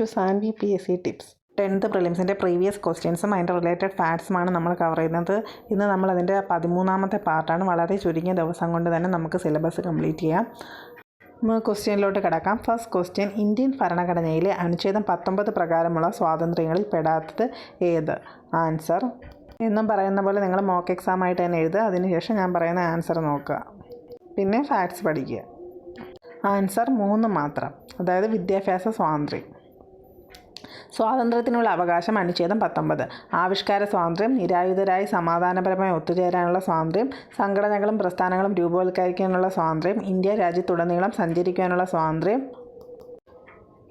To Saanvi P S C tips tenth പ്രിലിംസിന്റെ previous ക്വസ്റ്റ്യൻസും അതിന്റെ related ഫാക്ട്സുമാണ് നമ്മൾ കവർ ചെയ്യുന്നത്. ഇന്ന് നമ്മൾ അതിന്റെ പതിമൂന്നാമത്തെ പാർട്ടാണ് വളരെ ചുരുങ്ങിയ ദിവസം കൊണ്ട് തന്നെ നമുക്ക് സിലബസ് കംപ്ലീറ്റ് ചെയ്യാം. നമുക്ക് ക്വസ്റ്റ്യനിലോട്ട് കിടക്കാം. ഫസ്റ്റ് ക്വസ്റ്റ്യൻ ഇന്ത്യൻ ഭരണഘടനയിലെ അനുച്ഛേദം പത്തൊമ്പത് പ്രകാരമുള്ള സ്വാതന്ത്ര്യങ്ങളിൽ പെടാത്തത് ഏത്? ആൻസർ എന്നും പറയുന്ന പോലെ നിങ്ങൾ മോക്ക് എക്സാം ആയിട്ട് തന്നെ എഴുതുക. അതിനുശേഷം ഞാൻ പറയുന്ന ആൻസർ നോക്കുക. പിന്നെ ഫാക്ട്സ് പഠിക്കുക. ആൻസർ മൂന്ന് മാത്രം. അതായത് വിദ്യാഭ്യാസ സ്വാതന്ത്ര്യം. സ്വാതന്ത്ര്യത്തിനുള്ള അവകാശം അനുച്ഛേദം പത്തൊമ്പത്. ആവിഷ്കാര സ്വാതന്ത്ര്യം നിരായുധരായി സമാധാനപരമായി ഒത്തുചേരാനുള്ള സ്വാതന്ത്ര്യം സംഘടനകളും പ്രസ്ഥാനങ്ങളും രൂപവത്കരിക്കാനുള്ള സ്വാതന്ത്ര്യം ഇന്ത്യ രാജ്യത്തുടനീളം സഞ്ചരിക്കാനുള്ള സ്വാതന്ത്ര്യം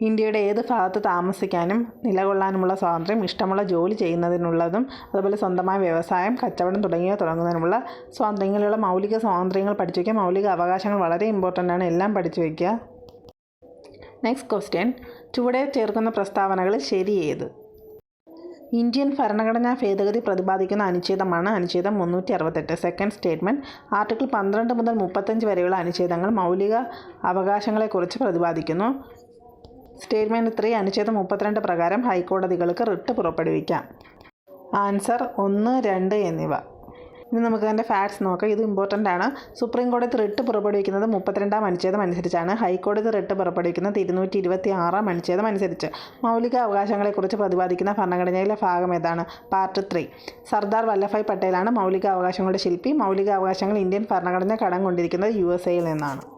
ഇന്ത്യയുടെ ഏത് ഭാഗത്ത് താമസിക്കാനും നിലകൊള്ളാനുമുള്ള സ്വാതന്ത്ര്യം ഇഷ്ടമുള്ള ജോലി ചെയ്യുന്നതിനുള്ളതും അതുപോലെ സ്വന്തമായ വ്യവസായം കച്ചവടം തുടങ്ങിയവ തുടങ്ങുന്നതിനുള്ള സ്വാതന്ത്ര്യങ്ങളുള്ള മൗലിക സ്വാതന്ത്ര്യങ്ങൾ പഠിച്ചു വയ്ക്കുക മൗലിക അവകാശങ്ങൾ വളരെ ഇമ്പോർട്ടന്റ് ആണ്. എല്ലാം പഠിച്ചു വയ്ക്കുക നെക്സ്റ്റ് ക്വസ്റ്റ്യൻ ചുവടെ ചേർക്കുന്ന പ്രസ്താവനകൾ ശരിയേത്? ഇന്ത്യൻ ഭരണഘടനാ ഭേദഗതി പ്രതിപാദിക്കുന്ന അനുച്ഛേദമാണ് അനുച്ഛേദം മുന്നൂറ്റി അറുപത്തെട്ട് സെക്കൻഡ് സ്റ്റേറ്റ്മെന്റ് ആർട്ടിക്കിൾ പന്ത്രണ്ട് മുതൽ മുപ്പത്തഞ്ച് വരെയുള്ള അനുച്ഛേദങ്ങൾ മൗലിക അവകാശങ്ങളെക്കുറിച്ച് പ്രതിപാദിക്കുന്നു. സ്റ്റേറ്റ്മെന്റ് ത്രീ അനുച്ഛേദം മുപ്പത്തിരണ്ട് പ്രകാരം ഹൈക്കോടതികൾക്ക് റിട്ട് പുറപ്പെടുവിക്കാം. ആൻസർ ഒന്ന് രണ്ട് എന്നിവ. ഇനി നമുക്ക് അതിന്റെ ഫാക്ട്സ് നോക്കാം. ഇത് ഇമ്പോർട്ടന്റ് ആണ്. സുപ്രീം കോടതി റിട്ട് പുറപ്പെടുവിക്കുന്നത് മുപ്പത്തിരണ്ടാം അനുച്ഛേദം അനുസരിച്ചാണ്. ഹൈക്കോടതി റിട്ട് പുറപ്പെടുവിക്കുന്നത് ഇരുന്നൂറ്റി ഇരുപത്തി ആറാം അനുച്ഛേദം അനുസരിച്ച്. മൗലിക അവകാശങ്ങളെക്കുറിച്ച് പ്രതിപാദിക്കുന്ന ഭരണഘടനയിലെ ഭാഗം ഏതാണ്? പാർട്ട് ത്രീ സർദാർ വല്ലഭായ് പട്ടേലാണ് മൗലിക അവകാശങ്ങളുടെ ശില്പി. മൗലിക അവകാശങ്ങൾ ഇന്ത്യൻ ഭരണഘടന കടം കൊണ്ടിരിക്കുന്നത് യു എസ് എയിൽ നിന്നാണ്.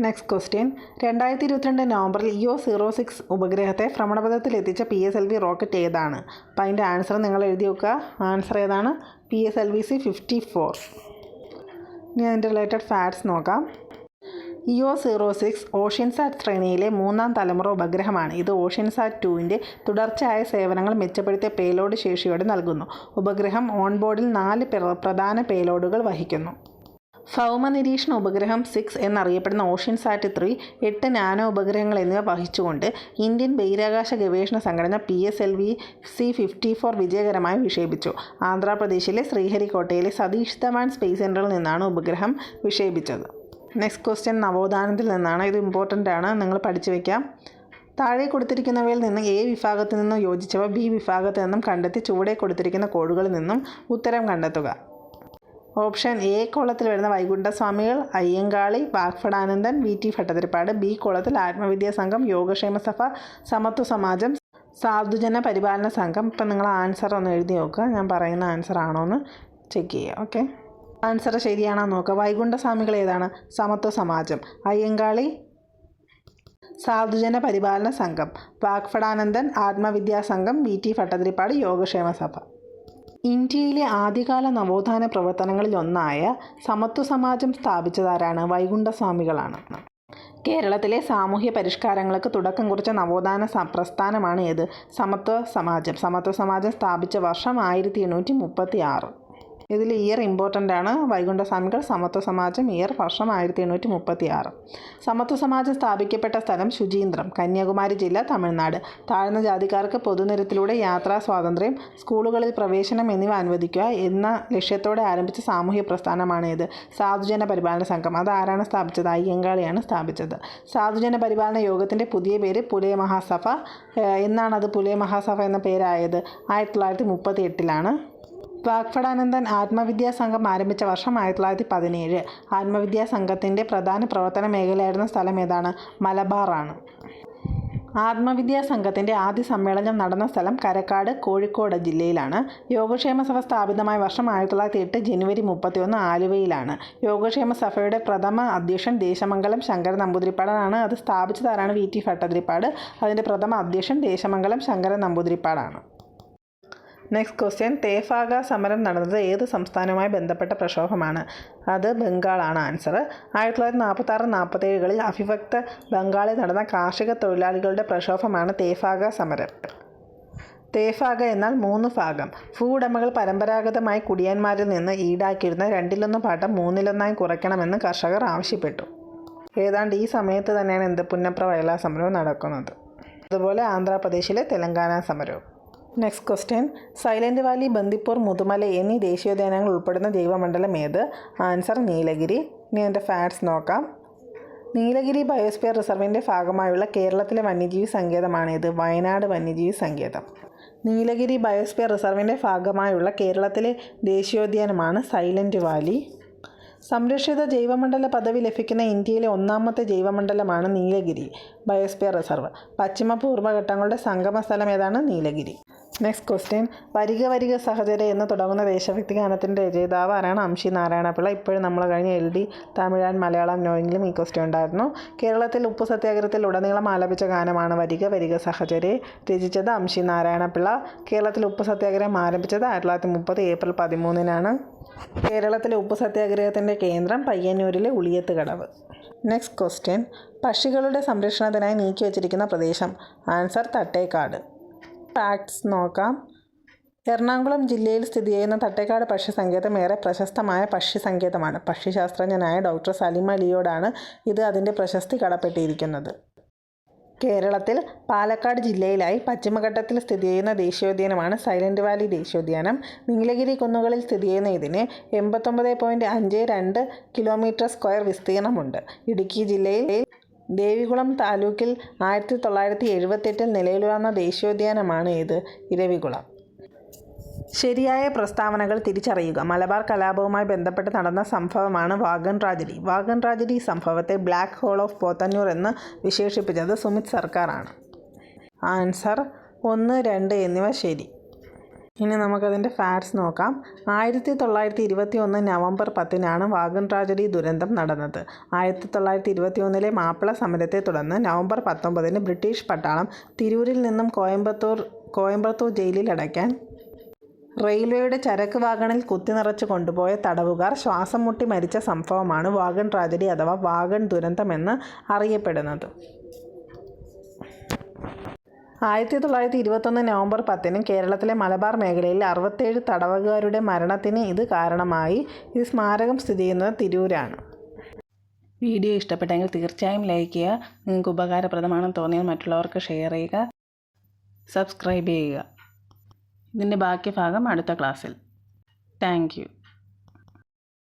നെക്സ്റ്റ് ക്വസ്റ്റ്യൻ രണ്ടായിരത്തി ഇരുപത്തിരണ്ട് നവംബറിൽ ഇഒ സീറോ സിക്സ് ഉപഗ്രഹത്തെ ഭ്രമണപഥത്തിൽ എത്തിച്ച P S L V rocket ഏതാണ്? അപ്പോൾ അതിന്റെ ആൻസർ നിങ്ങൾ എഴുതി വെക്കുക ആൻസർ ഏതാണ്? P S L V C fifty four ഇനി അതിന്റെ റിലേറ്റഡ് ഫാക്ട്സ് നോക്കാം. ഇഒ സീറോ സിക്സ് ഓഷ്യൻസാറ്റ് ശ്രേണിയിലെ മൂന്നാം തലമുറ ഉപഗ്രഹമാണ്. ഇത് ഓഷ്യൻസാറ്റ് ടുവിന്റെ തുടർച്ചയായ സേവനങ്ങൾ മെച്ചപ്പെടുത്തിയ പേലോഡ് ശേഷിയോടെ നൽകുന്നു. ഉപഗ്രഹം ഓൺബോർഡിൽ നാല് പ്രധാന പേലോഡുകൾ വഹിക്കുന്നു. ഭൗമ നിരീക്ഷണ ഉപഗ്രഹം സിക്സ് എന്നറിയപ്പെടുന്ന ഓഷ്യൻ സാറ്റ് ത്രീ എട്ട് നാനോ ഉപഗ്രഹങ്ങൾ എന്നിവ വഹിച്ചുകൊണ്ട് ഇന്ത്യൻ ബഹിരാകാശ ഗവേഷണ സംഘടന P S L V C fifty four വിജയകരമായി വിക്ഷേപിച്ചു. ആന്ധ്രാപ്രദേശിലെ ശ്രീഹരിക്കോട്ടയിലെ സതീഷ് ധവാൻ സ്പേസ് സെന്ററിൽ നിന്നാണ് ഉപഗ്രഹം വിക്ഷേപിച്ചത്. നെക്സ്റ്റ് ക്വസ്റ്റ്യൻ നവോത്ഥാനത്തിൽ നിന്നാണ്. ഇത് ഇമ്പോർട്ടന്റ് ആണ്. നിങ്ങൾ പഠിച്ചു വയ്ക്കാം താഴെ കൊടുത്തിരിക്കുന്നവയിൽ നിന്ന് എ വിഭാഗത്തിൽ നിന്നും യോജിച്ചവ ബി വിഭാഗത്തിൽ നിന്നും കണ്ടെത്തി ചുവടെ കൊടുത്തിരിക്കുന്ന കോഡുകളിൽ നിന്നും ഉത്തരം കണ്ടെത്തുക. ഓപ്ഷൻ എ കോളത്തിൽ വരുന്ന Vaikunda Swamikal Ayyankali Vagbhatananda V T Bhattathiripad B കോളത്തിൽ ആത്മവിദ്യാ സംഘം യോഗക്ഷേമ സഭ സമത്വ സമാജം സാധുജന പരിപാലന സംഘം. ഇപ്പം നിങ്ങൾ ആൻസർ ഒന്ന് എഴുതി നോക്കുക. ഞാൻ പറയുന്ന ആൻസർ ആണോ എന്ന് ചെക്ക് ചെയ്യുക. ഓക്കെ? ആൻസർ ശരിയാണോ നോക്കുക. വൈകുണ്ഠസ്വാമികൾ ഏതാണ്? സമത്വ സമാജം. അയ്യങ്കാളി സാധുജന പരിപാലന സംഘം വാഗ്ഫടാനന്ദൻ ആത്മവിദ്യാ സംഘം വി ടി ഭട്ടതിരിപ്പാട് യോഗക്ഷേമ സഭ. ഇന്ത്യയിലെ ആദ്യകാല നവോത്ഥാന പ്രവർത്തനങ്ങളിൽ ഒന്നായ സമത്വ സമാജം സ്ഥാപിച്ചതാരാണ്? വൈകുണ്ഠസ്വാമികളാണ്. കേരളത്തിലെ സാമൂഹ്യ പരിഷ്കാരങ്ങൾക്ക് തുടക്കം കുറിച്ച നവോത്ഥാന പ്രസ്ഥാനമാണ് ഏത്? സമത്വ സമാജം സമത്വ സമാജം സ്ഥാപിച്ച വർഷം ആയിരത്തി എണ്ണൂറ്റി മുപ്പത്തി ആറ് ഇതിൽ ഇയർ ഇമ്പോർട്ടന്റ് ആണ്. വൈകുണ്ഠസ്വാമികൾ സമത്വ സമാജം ഇയർ വർഷം ആയിരത്തി എണ്ണൂറ്റി മുപ്പത്തി ആറ് സമത്വ സമാജം സ്ഥാപിക്കപ്പെട്ട സ്ഥലം ശുചീന്ദ്രം കന്യാകുമാരി ജില്ല തമിഴ്നാട്. താഴ്ന്ന ജാതിക്കാർക്ക് പൊതുനിരത്തിലൂടെ യാത്രാ സ്വാതന്ത്ര്യം സ്കൂളുകളിൽ പ്രവേശനം എന്നിവ അനുവദിക്കുക എന്ന ലക്ഷ്യത്തോടെ ആരംഭിച്ച സാമൂഹ്യ പ്രസ്ഥാനമാണ് ഇത്. സാധുജന പരിപാലന സംഘം. അത് ആരാണ് സ്ഥാപിച്ചത്? അയ്യങ്കാളിയാണ് സ്ഥാപിച്ചത്. സാധുജന പരിപാലന യോഗത്തിന്റെ പുതിയ പേര് പുലയ മഹാസഭ എന്നാണ് അത് പുലയ മഹാസഭ എന്ന പേരായത്. ആയിരത്തി തൊള്ളായിരത്തി മുപ്പത്തി എട്ടിലാണ് വാഗ്ഫടാനന്ദൻ ആത്മവിദ്യാ സംഘം ആരംഭിച്ച വർഷം ആയിരത്തി തൊള്ളായിരത്തി പതിനേഴ് ആത്മവിദ്യാ സംഘത്തിന്റെ പ്രധാന പ്രവർത്തന മേഖലയായിരുന്ന സ്ഥലം ഏതാണ്? മലബാറാണ്. ആത്മവിദ്യാ സംഘത്തിന്റെ ആദ്യ സമ്മേളനം നടന്ന സ്ഥലം കരക്കാട് കോഴിക്കോട് ജില്ലയിലാണ്. യോഗക്ഷേമ സഭ സ്ഥാപിതമായ വർഷം ആയിരത്തി തൊള്ളായിരത്തി എട്ട് ജനുവരി മുപ്പത്തിയൊന്ന് ആലുവയിലാണ്. യോഗക്ഷേമ സഭയുടെ പ്രഥമ അധ്യക്ഷൻ ദേശമംഗലം ശങ്കര നമ്പൂതിരിപ്പാടാണ്. അത് സ്ഥാപിച്ചതാരാണ് വി ടി ഭട്ടതിരിപ്പാട്. അതിന്റെ പ്രഥമ അധ്യക്ഷൻ ദേശമംഗലം ശങ്കര നമ്പൂതിരിപ്പാടാണ്. നെക്സ്റ്റ് ക്വസ്റ്റ്യൻ തേഫാഗ സമരം നടന്നത് ഏത് സംസ്ഥാനവുമായി ബന്ധപ്പെട്ട പ്രക്ഷോഭമാണ്? അത് ബംഗാളാണ് ആൻസർ ആയിരത്തി തൊള്ളായിരത്തി നാൽപ്പത്തി ആറ് നാൽപ്പത്തേഴുകളിൽ അഭിവക്ത ബംഗാളിൽ നടന്ന കാർഷിക തൊഴിലാളികളുടെ പ്രക്ഷോഭമാണ് തേഫാഗ സമരം. തേഫാഗ എന്നാൽ മൂന്ന് ഭാഗം. ഭൂവുടമകൾ പരമ്പരാഗതമായി കുടിയാന്മാരിൽ നിന്ന് ഈടാക്കിയിരുന്ന രണ്ടിലൊന്ന് പാട്ടം മൂന്നിലൊന്നായി കുറയ്ക്കണമെന്ന് കർഷകർ ആവശ്യപ്പെട്ടു. ഏതാണ്ട് ഈ സമയത്ത് തന്നെയാണ് എന്ത് പുന്നപ്ര വയലാ സമരവും നടക്കുന്നത്. അതുപോലെ ആന്ധ്രാപ്രദേശിലെ തെലങ്കാന സമരവും. Next question Silent Valley Bandipur Mudumalai എന്നീ ദേശീയോദ്യാനങ്ങൾ ഉൾപ്പെടുന്ന ജൈവമണ്ഡലം ഏത്? ആൻസർ നീലഗിരി. ഇനി അതിന്റെ ഫാക്ട്സ് നോക്കാം. നീലഗിരി ബയോസ്ഫിയർ റിസർവിന്റെ ഭാഗമായുള്ള കേരളത്തിലെ വന്യജീവി സങ്കേതമാണിത് വയനാട് വന്യജീവി സങ്കേതം. നീലഗിരി ബയോസ്ഫിയർ റിസർവിന്റെ ഭാഗമായുള്ള കേരളത്തിലെ ദേശീയോദ്യാനമാണ് സൈലന്റ് വാലി സംരക്ഷിത ജൈവമണ്ഡല പദവി ലഭിക്കുന്ന ഇന്ത്യയിലെ ഒന്നാമത്തെ ജൈവമണ്ഡലമാണ് നീലഗിരി ബയോസ്ഫിയർ റിസർവ്. പശ്ചിമ പൂർവഘട്ടങ്ങളുടെ സംഗമ സ്ഥലം ഏതാണ് നീലഗിരി? നെക്സ്റ്റ് ക്വസ്റ്റ്യൻ വരിക വരിക സഹചര എന്ന് തുടങ്ങുന്ന ദേശഭക്തി ഗാനത്തിന്റെ രചയിതാവ് ആരാണ്? അംശി നാരായണപിള്ള. ഇപ്പോഴും നമ്മൾ കഴിഞ്ഞ എൽ ഡി തമിഴാൻ മലയാളം നോയിങ്ങിലും ഈ ക്വസ്റ്റ്യൻ ഉണ്ടായിരുന്നു. കേരളത്തിൽ ഉപ്പു സത്യാഗ്രഹത്തിൽ ഉടനീളം ആലപിച്ച ഗാനമാണ് വരിക വരിക സഹചരെ. രചിച്ചത് അംശി നാരായണപിള്ള. കേരളത്തിൽ ഉപ്പു സത്യാഗ്രഹം ആരംഭിച്ചത് ആയിരത്തി തൊള്ളായിരത്തി മുപ്പത് ഏപ്രിൽ പതിമൂന്നിനാണ്. കേരളത്തിലെ ഉപ്പ് സത്യാഗ്രഹത്തിന്റെ കേന്ദ്രം പയ്യന്നൂരിലെ ഉളിയത്ത് കടവ് നെക്സ്റ്റ് ക്വസ്റ്റ്യൻ പക്ഷികളുടെ സംരക്ഷണത്തിനായി നീക്കി വച്ചിരിക്കുന്ന പ്രദേശം. ആൻസർ തട്ടേക്കാട്. ഫാക്ട്സ് നോക്കാം. എറണാകുളം ജില്ലയിൽ സ്ഥിതി ചെയ്യുന്ന തട്ടേക്കാട് പക്ഷി സങ്കേതം ഏറെ പ്രശസ്തമായ പക്ഷി സങ്കേതമാണ് പക്ഷിശാസ്ത്രജ്ഞനായ ഡോക്ടർ സലിമ ലിയോടാണ് ഇത് അതിന്റെ പ്രശസ്തി കടപ്പെട്ടിരിക്കുന്നത്. കേരളത്തിൽ പാലക്കാട് ജില്ലയിലായി പശ്ചിമഘട്ടത്തിൽ സ്ഥിതി ചെയ്യുന്ന ദേശീയോദ്യാനമാണ് സൈലന്റ് വാലി ദേശീയോദ്യാനം. നീലഗിരി കുന്നുകളിൽ സ്ഥിതി ചെയ്യുന്ന ഇതിന് എൺപത്തൊമ്പത് പോയിന്റ് അഞ്ച് രണ്ട് കിലോമീറ്റർ സ്ക്വയർ വിസ്തീർണമുണ്ട്. ഇടുക്കി ജില്ലയിൽ ദേവികുളം താലൂക്കിൽ ആയിരത്തി തൊള്ളായിരത്തി എഴുപത്തെട്ടിൽ നിലയിൽ വന്ന ദേശീയോദ്യാനമാണ് ഇത് ഇരവികുളം. ശരിയായ പ്രസ്താവനകൾ തിരിച്ചറിയുക. മലബാർ കലാപവുമായി ബന്ധപ്പെട്ട് നടന്ന സംഭവമാണ് വാഗൺ ട്രാജഡി. വാഗൺ ട്രാജഡി സംഭവത്തെ ബ്ലാക്ക് ഹോൾ ഓഫ് പോത്തന്നൂർ എന്ന് വിശേഷിപ്പിച്ചത് സുമിത് സർക്കാരാണ്. ആൻസർ ഒന്ന് രണ്ട് എന്നിവ ശരി. ഇനി നമുക്കതിന്റെ ഫാക്ട്സ് നോക്കാം. ആയിരത്തി തൊള്ളായിരത്തി ഇരുപത്തി ഒന്ന് നവംബർ പത്തിനാണ് വാഗൺ ട്രാജഡി ദുരന്തം നടന്നത്. ആയിരത്തി തൊള്ളായിരത്തി ഇരുപത്തി ഒന്നിലെ മാപ്പിള സമരത്തെ തുടർന്ന് നവംബർ പത്തൊമ്പതിന് ബ്രിട്ടീഷ് പട്ടാളം തിരൂരിൽ നിന്നും കോയമ്പത്തൂർ കോയമ്പത്തൂർ ജയിലിൽ അടയ്ക്കാൻ റെയിൽവേയുടെ ചരക്ക് വാഗണിൽ കുത്തി നിറച്ച് കൊണ്ടുപോയ തടവുകാർ ശ്വാസം മുട്ടി മരിച്ച സംഭവമാണ് വാഗൺ ട്രാജഡി അഥവാ വാഗൺ ദുരന്തമെന്ന് അറിയപ്പെടുന്നത്. ആയിരത്തി തൊള്ളായിരത്തി ഇരുപത്തൊന്ന് നവംബർ പത്തിന് കേരളത്തിലെ മലബാർ മേഖലയിൽ അറുപത്തേഴ് തടവുകാരുടെ മരണത്തിന് ഇത് കാരണമായി. ഈ സ്മാരകം സ്ഥിതി ചെയ്യുന്നത് തിരൂരാണ്. വീഡിയോ ഇഷ്ടപ്പെട്ടെങ്കിൽ തീർച്ചയായും ലൈക്ക് ചെയ്യുക. നിങ്ങൾക്ക് ഉപകാരപ്രദമാണെന്ന് തോന്നിയാൽ മറ്റുള്ളവർക്ക് ഷെയർ ചെയ്യുക. സബ്സ്ക്രൈബ് ചെയ്യുക. ഇതിന്റെ ബാക്കി ഭാഗം അടുത്ത ക്ലാസ്സിൽ. താങ്ക്